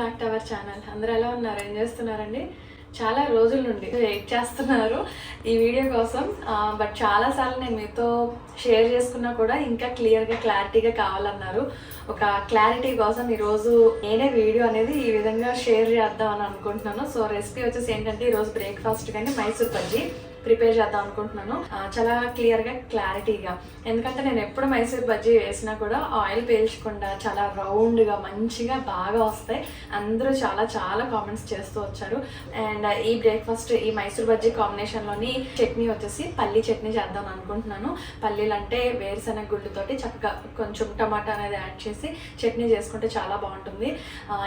చేస్తున్నారు ఏం చేస్తున్నారండి? చాలా రోజుల నుండి వెయిట్ చేస్తున్నారు ఈ వీడియో కోసం. బట్ చాలాసార్లు నేను మీతో షేర్ చేసుకున్నా కూడా ఇంకా క్లియర్గా క్లారిటీగా కావాలన్నారు. ఒక క్లారిటీ కోసం ఈరోజు నేనే వీడియో అనేది ఈ విధంగా షేర్ చేద్దాం అని అనుకుంటున్నాను. సో రెసిపీ వచ్చేసి ఏంటంటే ఈరోజు బ్రేక్ఫాస్ట్ కానీ మైసూర్ బజ్జీ ప్రిపేర్ చేద్దాం అనుకుంటున్నాను. చాలా క్లియర్గా క్లారిటీగా ఎందుకంటే నేను ఎప్పుడు మైసూర్ బజ్జీ వేసినా కూడా ఆయిల్ పీల్చకుండా చాలా రౌండ్గా మంచిగా బాగా వస్తాయి. అందరూ చాలా చాలా కామెంట్స్ చేస్తూ వచ్చారు. అండ్ ఈ బ్రేక్ఫాస్ట్ ఈ మైసూర్ బజ్జీ కాంబినేషన్లోని చట్నీ వచ్చేసి పల్లీ చట్నీ చేద్దాం అనుకుంటున్నాను. పల్లీలు అంటే వేరుశనగ గుడ్డుతోటి చక్కగా కొంచెం టమాటా అనేది యాడ్ చేసి చట్నీ చేసుకుంటే చాలా బాగుంటుంది.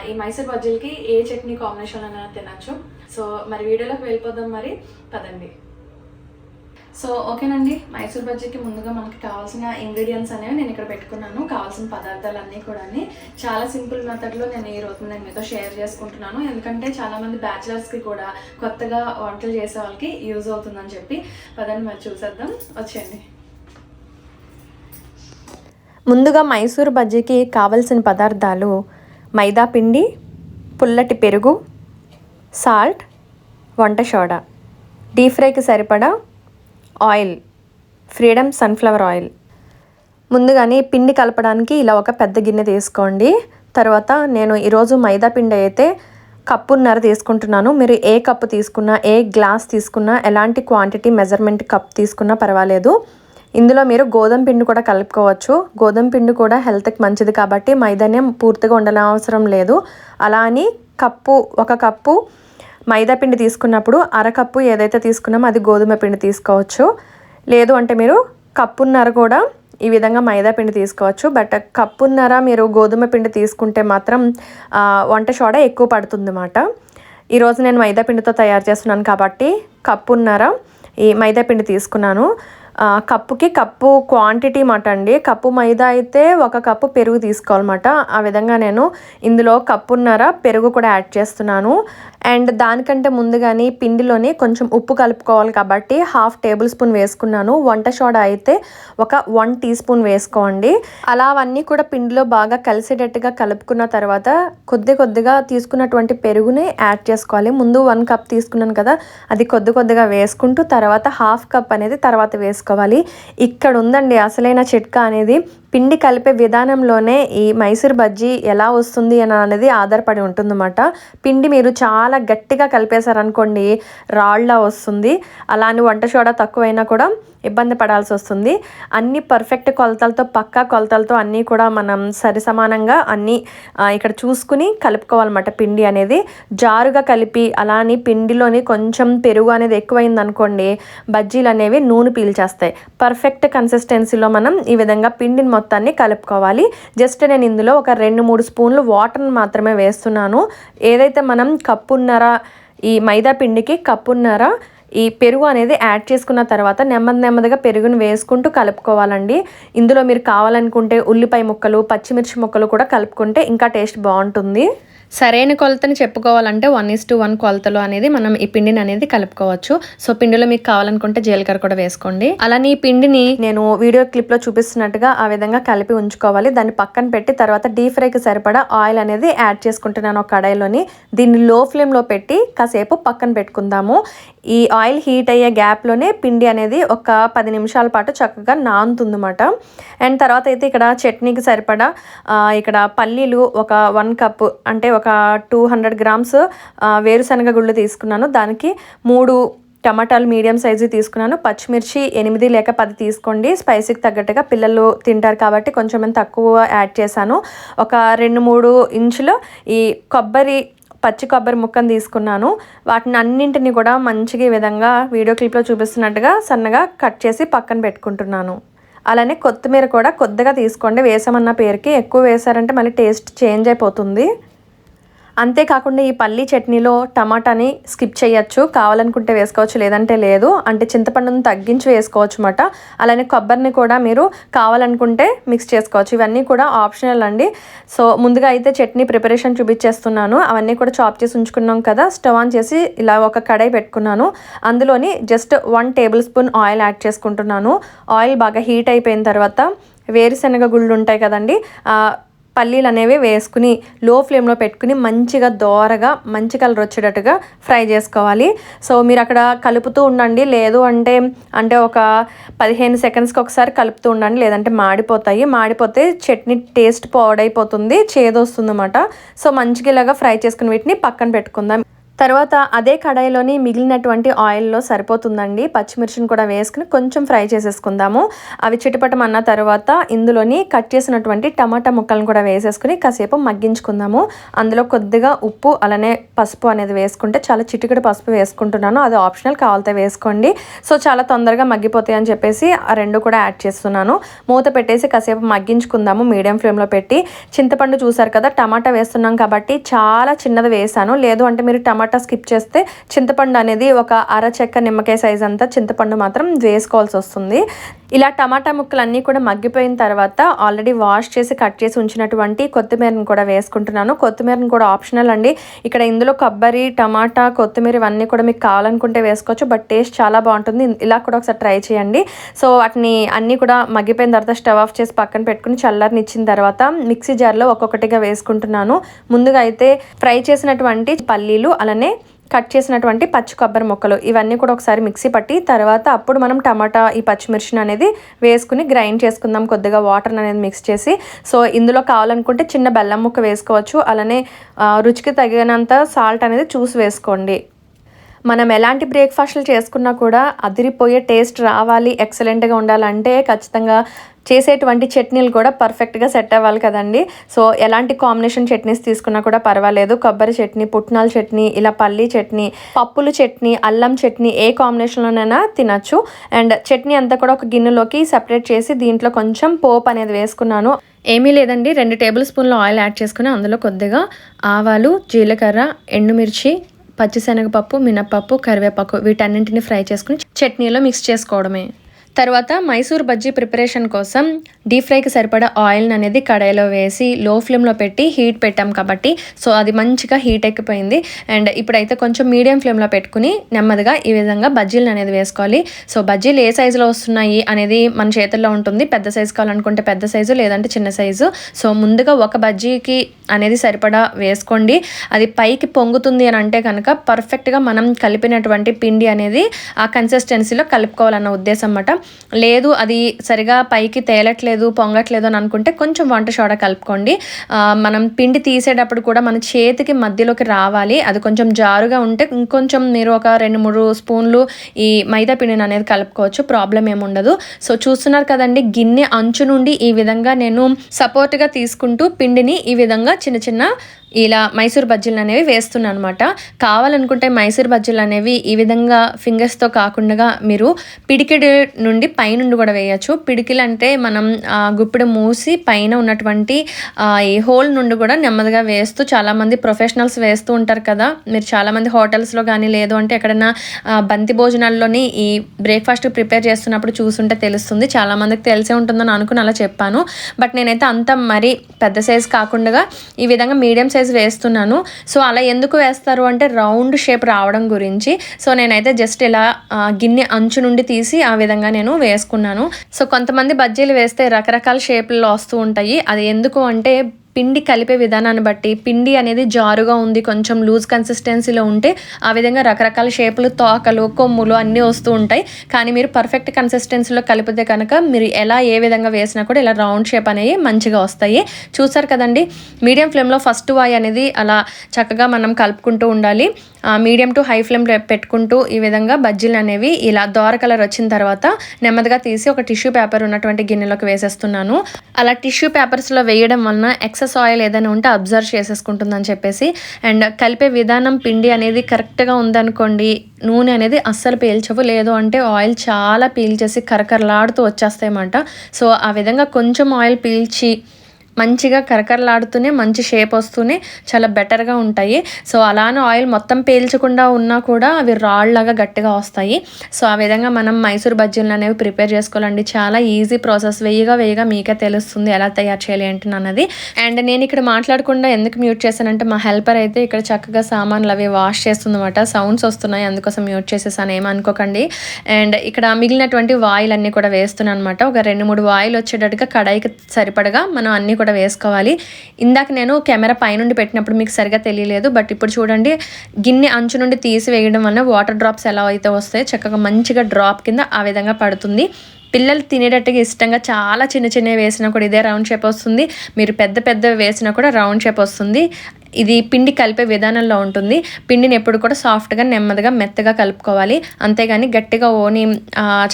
ఈ మైసూర్ బజ్జీలకి ఏ చట్నీ కాంబినేషన్ అయినా తినచ్చు. సో మరి వీడియోలోకి వెళ్ళిపోదాం మరి. పదండి. సో ఓకేనండి. మైసూర్ బజ్జీకి ముందుగా మనకి కావాల్సిన ఇంగ్రీడియంట్స్ అనేవి నేను ఇక్కడ పెట్టుకున్నాను. కావాల్సిన పదార్థాలు అన్నీ కూడా చాలా సింపుల్ మెథడ్లో నేను ఈ రోజు నేను మీతో షేర్ చేసుకుంటున్నాను. ఎందుకంటే చాలామంది బ్యాచిలర్స్కి కూడా కొత్తగా వంటలు చేసే వాళ్ళకి యూజ్ అవుతుందని చెప్పి పదండి మరి చూసేద్దాం. వచ్చేయండి. ముందుగా మైసూర్ బజ్జీకి కావలసిన పదార్థాలు మైదా పిండి పుల్లటి పెరుగు సాల్ట్ వంట సోడా. డీప్ ఫ్రైకి సరిపడా ఆయిల్ ఫ్రీడమ్ సన్ఫ్లవర్ ఆయిల్. ముందుగానే పిండి కలపడానికి ఇలా ఒక పెద్ద గిన్నె తీసుకోండి. తర్వాత నేను ఈరోజు మైదా పిండి అయితే కప్పున్నర తీసుకుంటున్నాను. మీరు ఏ కప్పు తీసుకున్నా ఏ గ్లాస్ తీసుకున్నా ఎలాంటి క్వాంటిటీ మెజర్మెంట్ కప్ తీసుకున్నా పర్వాలేదు. ఇందులో మీరు గోధుమ పిండి కూడా కలుపుకోవచ్చు. గోధుమ పిండి కూడా హెల్త్కి మంచిది కాబట్టి మైదానే పూర్తిగా ఉండనవసరం లేదు. అలా అని కప్పు ఒక కప్పు మైదా పిండి తీసుకున్నప్పుడు అరకప్పు ఏదైతే తీసుకున్నామో అది గోధుమ పిండి తీసుకోవచ్చు. లేదు అంటే మీరు కప్పున్నర కూడా ఈ విధంగా మైదా పిండి తీసుకోవచ్చు. బట్ కప్పున్నర మీరు గోధుమ పిండి తీసుకుంటే మాత్రం వంట సోడా ఎక్కువ పడుతుంది అన్నమాట ఈరోజు నేను మైదా పిండితో తయారు చేస్తున్నాను కాబట్టి కప్పున్నర ఈ మైదా పిండి తీసుకున్నాను. కప్పుకి కప్పు క్వాంటిటీ మాట అండి. కప్పు మైదా అయితే ఒక కప్పు పెరుగు తీసుకోవాలన్నమాట. ఆ విధంగా నేను ఇందులో కప్పున్నర పెరుగు కూడా యాడ్ చేస్తున్నాను. అండ్ దానికంటే ముందుగానే పిండిలోనే కొంచెం ఉప్పు కలుపుకోవాలి కాబట్టి హాఫ్ టేబుల్ స్పూన్ వేసుకున్నాను. వంట సోడా అయితే ఒక వన్ టీ స్పూన్ వేసుకోండి. అలా అవన్నీ కూడా పిండిలో బాగా కలిసేటట్టుగా కలుపుకున్న తర్వాత కొద్ది కొద్దిగా తీసుకున్నటువంటి పెరుగుని యాడ్ చేసుకోవాలి. ముందు వన్ కప్ తీసుకున్నాను కదా అది కొద్ది కొద్దిగా వేసుకుంటూ తర్వాత హాఫ్ కప్ అనేది తర్వాత వేసుకోవాలి. ఇక్కడ ఉందండి అసలైన చిట్కా అనేది. పిండి కలిపే విధానంలోనే ఈ మైసూర్ బజ్జీ ఎలా వస్తుంది అని అనేది ఆధారపడి ఉంటుందన్నమాట. పిండి మీరు చాలా గట్టిగా కలిపేశారనుకోండి రాళ్ళ వస్తుంది. అలా అని వంట సోడా తక్కువైనా కూడా ఇబ్బంది పడాల్సి వస్తుంది. అన్ని పర్ఫెక్ట్ కొలతలతో పక్కా కొలతలతో అన్నీ కూడా మనం సరి సమానంగా అన్నీ ఇక్కడ చూసుకుని కలుపుకోవాలన్నమాట పిండి అనేది. జారుగా కలిపి అలా అని పిండిలోని కొంచెం పెరుగు అనేది ఎక్కువైంది అనుకోండి బజ్జీలు అనేవి నూనె పీల్చేస్తాయి. పర్ఫెక్ట్ కన్సిస్టెన్సీలో మనం ఈ విధంగా పిండిని మొత్తాన్ని కలుపుకోవాలి. జస్ట్ నేను ఇందులో ఒక రెండు మూడు స్పూన్లు వాటర్ని మాత్రమే వేస్తున్నాను. ఏదైతే మనం కప్పున్నర ఈ మైదా పిండికి కప్పున్నర ఈ పెరుగు అనేది యాడ్ చేసుకున్న తర్వాత నెమ్మది నెమ్మదిగా పెరుగును వేసుకుంటూ కలుపుకోవాలండి. ఇందులో మీరు కావాలనుకుంటే ఉల్లిపాయ ముక్కలు పచ్చిమిర్చి ముక్కలు కూడా కలుపుకుంటే ఇంకా టేస్ట్ బాగుంటుంది. సరైన కొలతని చెప్పుకోవాలంటే వన్ ఇస్ టు వన్ కొలతలో అనేది మనం ఈ పిండిని అనేది కలుపుకోవచ్చు. సో పిండిలో మీకు కావాలనుకుంటే జీలకర్ర కూడా వేసుకోండి. అలానే ఈ పిండిని నేను వీడియో క్లిప్లో చూపిస్తున్నట్టుగా ఆ విధంగా కలిపి ఉంచుకోవాలి. దాన్ని పక్కన పెట్టి తర్వాత డీప్ ఫ్రైకి సరిపడా ఆయిల్ అనేది యాడ్ చేసుకుంటున్నాను ఒక కడాయిలోని. దీన్ని లో ఫ్లేమ్లో పెట్టి కాసేపు పక్కన పెట్టుకుందాము. ఈ ఆయిల్ హీట్ అయ్యే గ్యాప్లోనే పిండి అనేది ఒక పది నిమిషాల పాటు చక్కగా నానుతుందన్నమాట. అండ్ తర్వాత అయితే ఇక్కడ చట్నీకి సరిపడా ఇక్కడ పల్లీలు ఒక వన్ కప్ అంటే ఒక టూ హండ్రెడ్ గ్రామ్స్ వేరుశనగ గుళ్ళు తీసుకున్నాను. దానికి మూడు టమాటాలు మీడియం సైజు తీసుకున్నాను. పచ్చిమిర్చి ఎనిమిది లేక పది తీసుకోండి. స్పైసీకి తగ్గట్టుగా పిల్లలు తింటారు కాబట్టి కొంచెం తక్కువ యాడ్ చేశాను. ఒక రెండు మూడు ఇంచులు ఈ కొబ్బరి పచ్చి కొబ్బరి ముక్కను తీసుకున్నాను. వాటిని అన్నింటిని కూడా మంచిగా ఈ విధంగా వీడియో క్లిప్లో చూపిస్తున్నట్టుగా సన్నగా కట్ చేసి పక్కన పెట్టుకుంటున్నాను. అలానే కొత్తిమీర కూడా కొద్దిగా తీసుకోండి. వేసామన్న పేరుకి ఎక్కువ వేసారంటే మళ్ళీ టేస్ట్ చేంజ్ అయిపోతుంది. అంతేకాకుండా ఈ పల్లీ చట్నీలో టమాటాని స్కిప్ చేయొచ్చు. కావాలనుకుంటే వేసుకోవచ్చు లేదంటే లేదు. అంటే చింతపండుని తగ్గించి వేసుకోవచ్చు అన్నమాట అలానే కొబ్బరిని కూడా మీరు కావాలనుకుంటే మిక్స్ చేసుకోవచ్చు. ఇవన్నీ కూడా ఆప్షనల్ అండి. సో ముందుగా అయితే చట్నీ ప్రిపరేషన్ చూపించేస్తున్నాను. అవన్నీ కూడా చాప్ చేసి ఉంచుకున్నాం కదా స్టవ్ ఆన్ చేసి ఇలా ఒక కడాయి పెట్టుకున్నాను. అందులోని just one tablespoon oil add చేసుకుంటున్నాను. ఆయిల్ బాగా హీట్ అయిపోయిన తర్వాత వేరుశనగ గుళ్ళు ఉంటాయి కదండి పల్లీలు అనేవి వేసుకుని లో ఫ్లేమ్లో పెట్టుకుని మంచిగా దోరగా మంచి కలర్ వచ్చేటట్టుగా ఫ్రై చేసుకోవాలి. సో మీరు అక్కడ కలుపుతూ ఉండండి. లేదు అంటే అంటే ఒక పదిహేను సెకండ్స్కి ఒకసారి కలుపుతూ ఉండండి. లేదంటే మాడిపోతాయి. మాడిపోతే చట్నీ టేస్ట్ పాడైపోతుంది చేదొస్తుంది అన్నమాట సో మంచిగా ఇలాగా ఫ్రై చేసుకుని వీటిని పక్కన పెట్టుకుందాం. తర్వాత అదే కడాయిలోని మిగిలినటువంటి ఆయిల్లో సరిపోతుందండి. పచ్చిమిర్చిని కూడా వేసుకుని కొంచెం ఫ్రై చేసేసుకుందాము. అవి చిటపటం అన్న తర్వాత ఇందులోని కట్ చేసినటువంటి టమాటా ముక్కలను కూడా వేసేసుకుని కాసేపు మగ్గించుకుందాము. అందులో కొద్దిగా ఉప్పు అలానే పసుపు అనేది వేసుకుంటే చాలా చిటికెడు పసుపు వేసుకుంటున్నాను. అది ఆప్షనల్ కావాలితే వేసుకోండి. సో చాలా తొందరగా మగ్గిపోతాయి అని చెప్పేసి ఆ రెండు కూడా యాడ్ చేస్తున్నాను. మూత పెట్టేసి కాసేపు మగ్గించుకుందాము మీడియం ఫ్లేమ్లో పెట్టి. చింతపండు చూసారు కదా టమాటా వేస్తున్నాం కాబట్టి చాలా చిన్నది వేసాను. లేదు అంటే మీరు టమాటా స్కిప్ చేస్తే చింతపండు అనేది ఒక అర చెక్క నిమ్మకాయ సైజ్ అంతా చింతపండు మాత్రం వేసుకోవాల్సి వస్తుంది. ఇలా టమాటా ముక్కలన్నీ కూడా మగ్గిపోయిన తర్వాత ఆల్రెడీ వాష్ చేసి కట్ చేసి ఉంచినటువంటి కొత్తిమీరని కూడా వేసుకుంటున్నాను. కొత్తిమీరని కూడా ఆప్షనల్ అండి. ఇక్కడ ఇందులో కొబ్బరి టమాటా కొత్తిమీర ఇవన్నీ కూడా మీకు కావాలనుకుంటే వేసుకోవచ్చు. బట్ టేస్ట్ చాలా బాగుంటుంది. ఇలా కూడా ఒకసారి ట్రై చేయండి. సో వాటిని అన్నీ కూడా మగ్గిపోయిన తర్వాత స్టవ్ ఆఫ్ చేసి పక్కన పెట్టుకుని చల్లరిని ఇచ్చిన తర్వాత మిక్సీ జార్లో ఒక్కొక్కటిగా వేసుకుంటున్నాను. ముందుగా అయితే ఫ్రై చేసినటువంటి పల్లీలు అలానే కట్ చేసినటువంటి పచ్చి కొబ్బరి ముక్కలు ఇవన్నీ కూడా ఒకసారి మిక్సీ పట్టి తర్వాత అప్పుడు మనం టమాటా ఈ పచ్చిమిర్చిని అనేది వేసుకుని గ్రైండ్ చేసుకుందాం. కొద్దిగా వాటర్ అనేది మిక్స్ చేసి. సో ఇందులో కావాలనుకుంటే చిన్న బెల్లం ముక్క వేసుకోవచ్చు. అలానే రుచికి తగినంత సాల్ట్ అనేది చూసి వేసుకోండి. మనం ఎలాంటి బ్రేక్ఫాస్ట్లు చేసుకున్నా కూడా అదిరిపోయే టేస్ట్ రావాలి ఎక్సలెంట్గా ఉండాలంటే ఖచ్చితంగా చేసేటువంటి చట్నీలు కూడా పర్ఫెక్ట్గా సెట్ అవ్వాలి కదండి. సో ఎలాంటి కాంబినేషన్ చట్నీస్ తీసుకున్నా కూడా పర్వాలేదు. కొబ్బరి చట్నీ పుట్నాల చట్నీ ఇలా పల్లీ చట్నీ పప్పుల చట్నీ అల్లం చట్నీ ఏ కాంబినేషన్లోనైనా తినచ్చు. అండ్ చట్నీ అంతా కూడా ఒక గిన్నెలోకి సెపరేట్ చేసి దీంట్లో కొంచెం పోప్ అనేది వేసుకున్నాను. ఏమీ లేదండి. రెండు టేబుల్ స్పూన్ల ఆయిల్ యాడ్ చేసుకుని అందులో కొద్దిగా ఆవాలు జీలకర్ర ఎండుమిర్చి పచ్చిశనగపప్పు మినప్పప్పు కరివేపాకు వీటన్నింటిని ఫ్రై చేసుకుని చట్నీలో మిక్స్ చేసుకోవడమే. తర్వాత మైసూర్ బజ్జీ ప్రిపరేషన్ కోసం డీప్ ఫ్రైకి సరిపడా ఆయిల్ని అనేది కడాయిలో వేసి లో ఫ్లేమ్లో పెట్టి హీట్ పెట్టాం కాబట్టి సో అది మంచిగా హీట్ ఎక్కిపోయింది. అండ్ ఇప్పుడైతే కొంచెం మీడియం ఫ్లేమ్లో పెట్టుకుని నెమ్మదిగా ఈ విధంగా బజ్జీలు అనేది వేసుకోవాలి. సో బజ్జీలు ఏ సైజులో వస్తున్నాయి అనేది మన చేతుల్లో ఉంటుంది. పెద్ద సైజు కావాలనుకుంటే పెద్ద సైజు లేదంటే చిన్న సైజు. సో ముందుగా ఒక బజ్జీకి అనేది సరిపడా వేసుకోండి. అది పైకి పొంగుతుంది అని అంటే కనుక పర్ఫెక్ట్గా మనం కలిపినటువంటి పిండి అనేది ఆ కన్సిస్టెన్సీలో కలుపుకోవాలన్న ఉద్దేశం అన్నమాట. లేదు అది సరిగా పైకి తేలట్లేదు పొంగట్లేదు అని అనుకుంటే కొంచెం వంట సోడా కలుపుకోండి. మనం పిండి తీసేటప్పుడు కూడా మన చేతికి మధ్యలోకి రావాలి. అది కొంచెం జారుగా ఉంటే ఇంకొంచెం మీరు ఒక రెండు మూడు స్పూన్లు ఈ మైదా పిండిని అనేది కలుపుకోవచ్చు. ప్రాబ్లం ఏముండదు సో చూస్తున్నారు కదండి గిన్నె అంచు నుండి ఈ విధంగా నేను సపోర్ట్గా తీసుకుంటూ పిండిని ఈ విధంగా చిన్న చిన్న ఇలా మైసూర్ బజ్జీలు అనేవి వేస్తున్నాను అనమాట కావాలనుకుంటే మైసూర్ బజ్జీలు అనేవి ఈ విధంగా ఫింగర్స్తో కాకుండా మీరు పిడికిడి నుండి పైనుండి కూడా వేయచ్చు. పిడికిలు అంటే మనం గుప్పిడి మూసి పైన ఉన్నటువంటి ఈ హోల్ నుండి కూడా నెమ్మదిగా వేస్తూ చాలామంది ప్రొఫెషనల్స్ వేస్తూ ఉంటారు కదా. మీరు చాలామంది హోటల్స్లో కానీ లేదు అంటే ఎక్కడైనా బంతి భోజనాల్లోని ఈ బ్రేక్ఫాస్ట్ ప్రిపేర్ చేస్తున్నప్పుడు చూసుంటే తెలుస్తుంది. చాలామందికి తెలిసే ఉంటుందని అనుకుని అలా చెప్పాను. బట్ నేనైతే అంత మరీ పెద్ద సైజ్ కాకుండా ఈ విధంగా మీడియం సైజ్ వేస్తున్నాను. సో అలా ఎందుకు వేస్తారు అంటే రౌండ్ షేప్ రావడం గురించి. సో నేనైతే జస్ట్ ఇలా ఆ, గిన్నె అంచు నుండి తీసి ఆ విధంగా నేను వేసుకున్నాను. సో కొంతమంది బజ్జీలు వేస్తే రకరకాల షేప్లలో వస్తూ ఉంటాయి. అది ఎందుకు అంటే పిండి కలిపే విధానాన్ని బట్టి పిండి అనేది జారుగా ఉంది కొంచెం లూజ్ కన్సిస్టెన్సీలో ఉంటే ఆ విధంగా రకరకాల షేపులు తోకలు కొమ్ములు అన్నీ వస్తూ ఉంటాయి. కానీ మీరు పర్ఫెక్ట్ కన్సిస్టెన్సీలో కలిపితే కనుక మీరు ఎలా ఏ విధంగా వేసినా కూడా ఇలా రౌండ్ షేప్ అనేవి మంచిగా వస్తాయి. చూసారు కదండి మీడియం ఫ్లేమ్లో ఫస్ట్ వాయి అనేది అలా చక్కగా మనం కలుపుకుంటూ ఉండాలి. మీడియం టు హై ఫ్లేమ్ పెట్టుకుంటూ ఈ విధంగా బజ్జీలు అనేవి ఇలా దోర కలర్ వచ్చిన తర్వాత నెమ్మదిగా తీసి ఒక టిష్యూ పేపర్ ఉన్నటువంటి గిన్నెలోకి వేసేస్తున్నాను. అలా టిష్యూ పేపర్స్లో వేయడం వలన ఎక్సెస్ ఆయిల్ ఏదైనా ఉంటే అబ్జర్వ్ చేసేసుకుంటుందని చెప్పేసి అండ్ కలిపే విధానం పిండి అనేది కరెక్ట్గా ఉందనుకోండి నూనె అనేది అస్సలు పీల్చవు. లేదు అంటే ఆయిల్ చాలా పీల్చేసి కరకరలాడుతూ వచ్చేస్తాయన్నమాట. సో ఆ విధంగా కొంచెం ఆయిల్ పీల్చి మంచిగా కరకరలాడుతూనే మంచి షేప్ వస్తూనే చాలా బెటర్గా ఉంటాయి. సో అలానే ఆయిల్ మొత్తం పేల్చకుండా ఉన్నా కూడా అవి రాళ్ళలాగా గట్టిగా వస్తాయి. సో ఆ విధంగా మనం మైసూర్ బజ్జీలు అనేవి ప్రిపేర్ చేసుకోవాలండి. చాలా ఈజీ ప్రాసెస్ వేయగా వేయగా మీకే తెలుస్తుంది ఎలా తయారు చేయాలి ఏంటి అన్నది. అండ్ నేను ఇక్కడ మాట్లాడకుండా ఎందుకు మ్యూట్ చేశానంటే మా హెల్పర్ అయితే ఇక్కడ చక్కగా సామాన్లు అవి వాష్ చేస్తుందన్నమాట. సౌండ్స్ వస్తున్నాయి అందుకోసం మ్యూట్ చేసేసాను. ఏమనుకోకండి అండ్ ఇక్కడ మిగిలినటువంటి వాయిల్ అన్నీ కూడా వేస్తున్నాను అనమాట ఒక రెండు మూడు వాయిల్ వచ్చేటట్టుగా కడాయికి సరిపడగా మనం అన్నీ కూడా కూడా వేసుకోవాలి. ఇందాక నేను కెమెరా పైనుండి పెట్టినప్పుడు మీకు సరిగా తెలియలేదు బట్ ఇప్పుడు చూడండి గిన్నె అంచు నుండి తీసి వేయడం వల్ల వాటర్ డ్రాప్స్ ఎలా అయితే వస్తాయో చక్కగా మంచిగా డ్రాప్ కింద ఆ విధంగా పడుతుంది. పిల్లలు తినేటట్టుగా ఇష్టంగా చాలా చిన్న చిన్నవి వేసినా కూడా ఇదే రౌండ్ షేప్ వస్తుంది. మీరు పెద్ద పెద్దవి వేసినా కూడా రౌండ్ షేప్ వస్తుంది. ఇది పిండి కలిపే విధానంలో ఉంటుంది. పిండిని ఎప్పుడు కూడా సాఫ్ట్గా నెమ్మదిగా మెత్తగా కలుపుకోవాలి. అంతేగాని గట్టిగా ఓని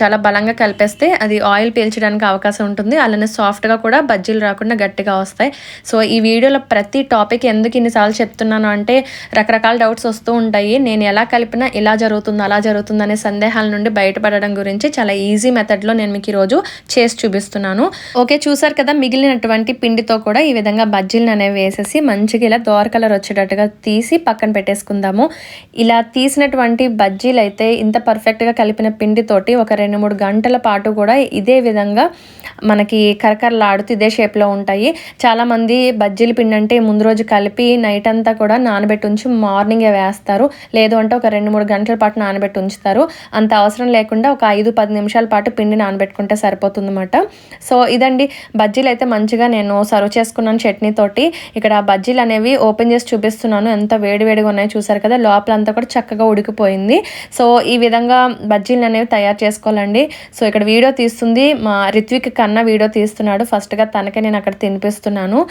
చాలా బలంగా కలిపేస్తే అది ఆయిల్ పీల్చడానికి అవకాశం ఉంటుంది. అలానే సాఫ్ట్గా కూడా బజ్జీలు రాకుండా గట్టిగా వస్తాయి. సో ఈ వీడియోలో ప్రతి టాపిక్ ఎందుకు ఇన్నిసార్లు చెప్తున్నాను అంటే రకరకాల డౌట్స్ వస్తూ ఉంటాయి. నేను ఎలా కలిపినా ఇలా జరుగుతుంది అలా జరుగుతుంది అనే సందేహాల నుండి బయటపడడం గురించి చాలా ఈజీ మెథడ్లో నేను మీకు ఈరోజు చేసి చూపిస్తున్నాను. ఓకే చూసారు కదా మిగిలినటువంటి పిండితో కూడా ఈ విధంగా బజ్జీలను అనేవి వేసేసి మంచిగా ఇలా దోర కలర్ వచ్చేటట్టుగా తీసి పక్కన పెట్టేసుకుందాము. ఇలా తీసినటువంటి బజ్జీలు అయితే ఇంత పర్ఫెక్ట్గా కలిపిన పిండితోటి ఒక రెండు మూడు గంటల పాటు కూడా ఇదే విధంగా మనకి కరకరలాడుతూ ఇదే షేప్లో ఉంటాయి. చాలామంది బజ్జీల పిండి అంటే ముందు రోజు కలిపి నైట్ అంతా కూడా నానబెట్టి ఉంచి మార్నింగే వేస్తారు. లేదు అంటే ఒక రెండు మూడు గంటల పాటు నానబెట్టి ఉంచుతారు. అంత అవసరం లేకుండా ఒక ఐదు పది నిమిషాల పాటు పిండి నానబెట్టుకుంటే సరిపోతుందన్నమాట. సో ఇదండి. బజ్జీలు అయితే మంచిగా నేను సర్వ్ చేసుకున్నాను చట్నీతోటి. ఇక్కడ బజ్జీలు అనేవి ఓపెన్ చేసి చూపిస్తున్నాను. ఎంత వేడివేడిగా ఉన్నాయో చూసారు కదా లోపల అంతా కూడా చక్కగా ఉడికిపోయింది. సో ఈ విధంగా బజ్జీలు అనేవి తయారు చేసుకోవాలండి. సో ఇక్కడ వీడియో తీస్తుంది మా రిత్విక్ కన్నా వీడియో తీస్తున్నాడు. ఫస్ట్గా తనకే నేను అక్కడ తినిపిస్తున్నాను.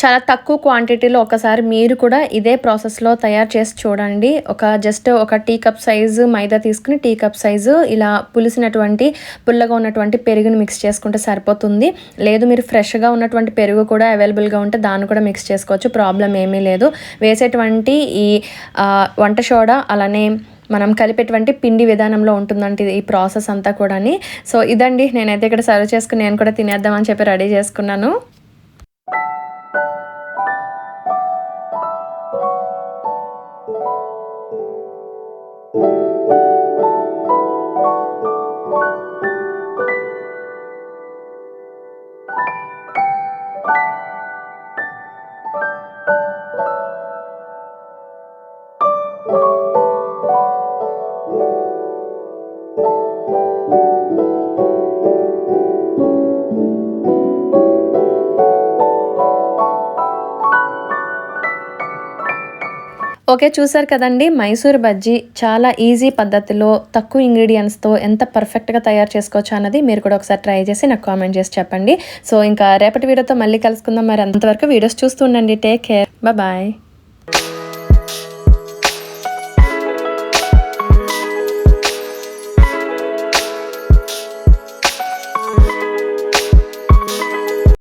చాలా తక్కువ క్వాంటిటీలో ఒకసారి మీరు కూడా ఇదే ప్రాసెస్లో తయారు చేసి చూడండి. ఒక జస్ట్ ఒక టీ కప్ సైజు మైదా తీసుకుని టీ కప్ సైజు ఇలా పులిసినటువంటి పుల్లగా ఉన్నటువంటి పెరుగుని మిక్స్ చేసుకుంటే సరిపోతుంది. లేదు మీరు ఫ్రెష్గా ఉన్నటువంటి పెరుగు కూడా అవైలబుల్గా ఉంటే దాన్ని కూడా మిక్స్ చేసుకోవచ్చు. ప్రాబ్లం ఏమీ లేదు. వేసేటువంటి ఈ వంట సోడా అలానే మనం కలిపేటువంటి పిండి విధానంలో ఉంటుందంటే ఈ ప్రాసెస్ అంతా కూడాని. సో ఇదండి. నేనైతే ఇక్కడ సర్వ్ చేసుకుని నేను కూడా తినేద్దామని చెప్పి రెడీ చేసుకున్నాను. you. ఓకే చూసారు కదండి. మైసూర్ బజ్జీ చాలా ఈజీ పద్ధతిలో తక్కువ ఇంగ్రీడియంట్స్తో ఎంత పర్ఫెక్ట్గా తయారు చేసుకోవచ్చు అన్నది మీరు కూడా ఒకసారి ట్రై చేసి నాకు కామెంట్ చేసి చెప్పండి. సో ఇంకా రేపటి వీడియోతో మళ్ళీ కలుసుకుందాం. మరి అంతవరకు వీడియోస్ చూస్తూ ఉండండి. Take care. బాయ్